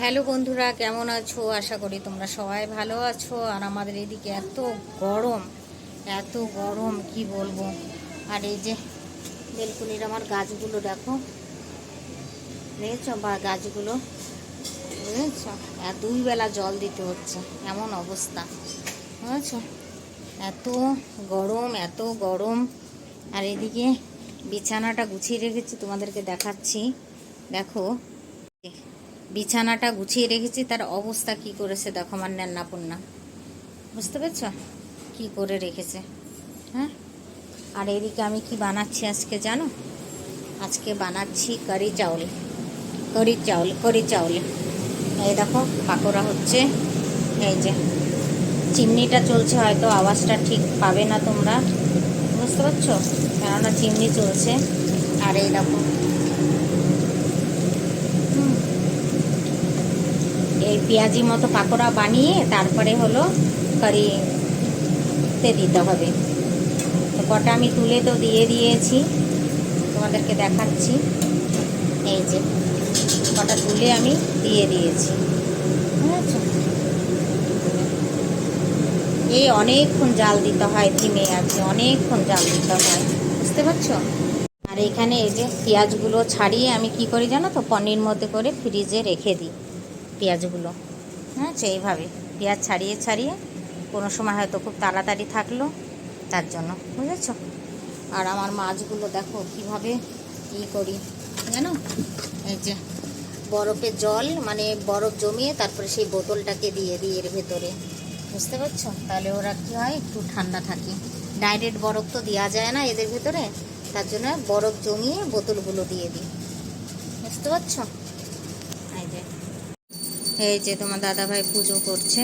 Hello বন্ধুরা, কেমন আছো? আশা করি তোমরা সবাই ভালো আছো। আর আমাদের এদিকে এত গরম এত গরম, কি বলব? আর এই যে বেলকুনির আমার গাছগুলো দেখো। দেখেছ? বা গাছগুলো? বুঝেছ আর দুই বেলা জল দিতে হচ্ছে, এমন অবস্থা। বুঝেছ এত গরম এত গরম। আর এদিকে বিছানাটা গুছিয়ে রেখেছি, তোমাদেরকে দেখাচ্ছি। দেখো বিছানাটা গুছিয়ে রেখেছি, তার অবস্থা কি করেছে দেখো আমার ন্যান্নাপন্না বুঝতে পেরেছ? কি করে রেখেছে হ্যাঁ? আর এদিকে আমি কি বানাচ্ছি আজকে জানো? আজকে বানাচ্ছি কারি চাউল, করি চাউল করি চাউল। এই দেখো, পাকোড়া হচ্ছে। এই যে, চিমনিটা চলছে, হয়তো আওয়াজটা ঠিক পাবে না তোমরা। বুঝতে পারছ? কেননা চিমনি চলছে। আর এই দেখো এই পেঁয়াজি মতো পাকোড়া বানিয়ে তারপরে হলো কারিতে দিতে হবে। তো কটা আমি তুলে তো দিয়ে দিয়েছি, তোমাদেরকে দেখাচ্ছি। এই যে, কটা তুলে আমি দিয়ে দিয়েছি। এই অনেকক্ষণ জাল দিতে হয় ধিমে আছে অনেকক্ষণ জাল দিতে হয়। বুঝতে পারছ? আর এখানে এই যে পেঁয়াজগুলো ছাড়িয়ে আমি কি করি জানো তো, পনির মধ্যে করে ফ্রিজে রেখে দিই। পেঁয়াজগুলো। হ্যাঁ এইভাবে পেঁয়াজ ছাড়িয়ে ছাড়িয়ে কোনো সময় হয়তো খুব তাড়াতাড়ি থাকল তার জন্য, বুঝেছ? আর আমার মাছগুলো দেখো কীভাবে ই করি, জানো? এই যে বরফের জল মানে বরফ জমিয়ে তারপরে সেই বোতলটাকে দিয়ে দিই এর ভেতরে, বুঝতে পারছ? তাহলে ওরা কী হয়, একটু ঠান্ডা থাকে। ডাইরেক্ট বরফ তো দেওয়া যায় না এদের ভেতরে, তার জন্য বরফ জমিয়ে বোতলগুলো দিয়ে দিই, বুঝতে পারছ? এই যে এই যে তোমার দাদা ভাই পুজো করছে,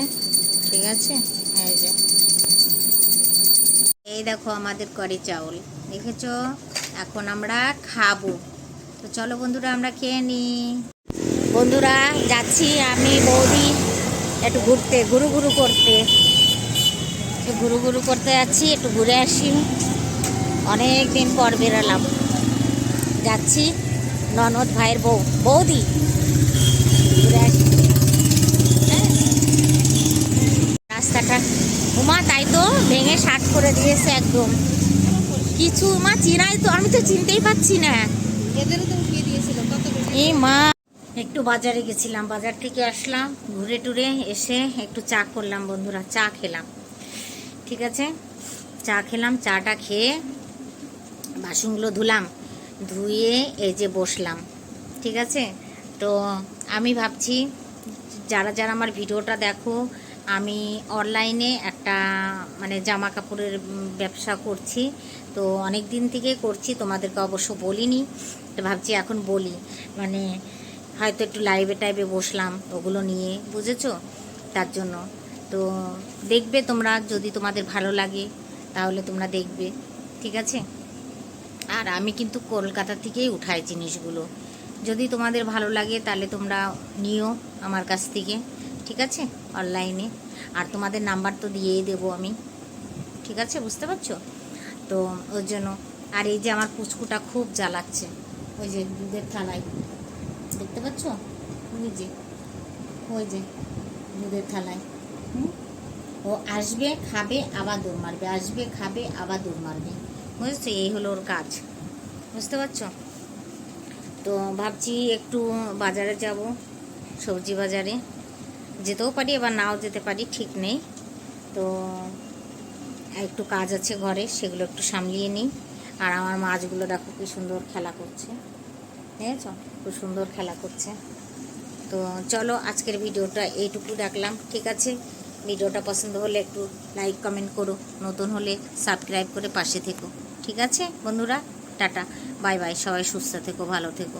ঠিক আছে? এই যে। এই দেখো আমাদের করি চাউল, দেখেছ? এখন আমরা খাব। তো চলো বন্ধুরা, আমরা খেয়ে নিই। বন্ধুরা, যাচ্ছি আমি বৌদি একটু ঘুরতে, ঘুরু ঘুরু করতে। ঘুরু ঘুরু করতে যাচ্ছি, একটু ঘুরে আসি। অনেক দিন পর বেরোলাম। যাচ্ছি ননদ ভাইয়ের বউ, বৌদি। ঘুরে আসি। করে দিয়েছে একদম। কিছু মা চিনাই তো আমি তো চিনতেই পাচ্ছি না। মা একটু বাজারে গেছিলাম বাজার থেকে আসলাম ঘুরে টুরে এসে একটু চা করলাম বন্ধুরা চা খেলাম। ঠিক আছে? চা খেলাম চাটা খেয়ে বাসনগুলো ধুলাম ধুয়ে এই যে বসলাম। ঠিক আছে? তো আমি ভাবছি যারা যারা আমার ভিডিওটা দেখো আমি অনলাইনে একটা মানে জামা কাপড়ের ব্যবসা করছি। তো অনেক দিন থেকে করছি, তোমাদেরকে অবশ্য বলিনি, তো ভাবছি এখন বলি। মানে হয়তো একটু লাইভে টাইভে বসলাম, ওগুলো নিয়ে, বুঝেছ? তার জন্য। তো দেখবে তোমরা, যদি তোমাদের ভালো লাগে, তাহলে তোমরা দেখবে, ঠিক আছে? আর আমি কিন্তু কলকাতা থেকেই উঠাই জিনিসগুলো। যদি তোমাদের ভালো লাগে, তাহলে তোমরা নিও আমার কাছ থেকে। ঠিক আছে? অনলাইনে আর তোমাদের নাম্বার তো দিয়েই দেবো আমি। ঠিক আছে? বুঝতে পারছ? তো ওর জন্য, আর এই যে আমার পুচকুটা খুব জ্বালাচ্ছে। ওই যে দুধের থালায়। দেখতে পাচ্ছ? ওই যে ওই যে দুধের থালায়? ও আসবে, খাবে, আবার দৌড় মারবে। আসবে, খাবে, আবার দৌড় মারবে। বুঝেছ? এই হলো ওর কাজ। বুঝতে পারছ? তো ভাবছি একটু বাজারে যাব, সবজি বাজারে। যেতেও পারি, এবার নাও যেতে পারি, ঠিক নেই। তো একটু কাজ আছে ঘরে, সেগুলো একটু সামলিয়ে নিই। আর আমার মাছগুলো দেখো কি সুন্দর খেলা করছে। দেখেছ? খুব সুন্দর খেলা করছে। তো চলো আজকের ভিডিওটা এইটুকু রাখলাম ঠিক আছে? ভিডিওটা পছন্দ হলে একটু লাইক, কমেন্ট করো। নতুন হলে সাবস্ক্রাইব করে পাশে থেকো, ঠিক আছে? বন্ধুরা, টাটা। বাই বাই, সবাই সুস্থ থেকো, ভালো থেকো।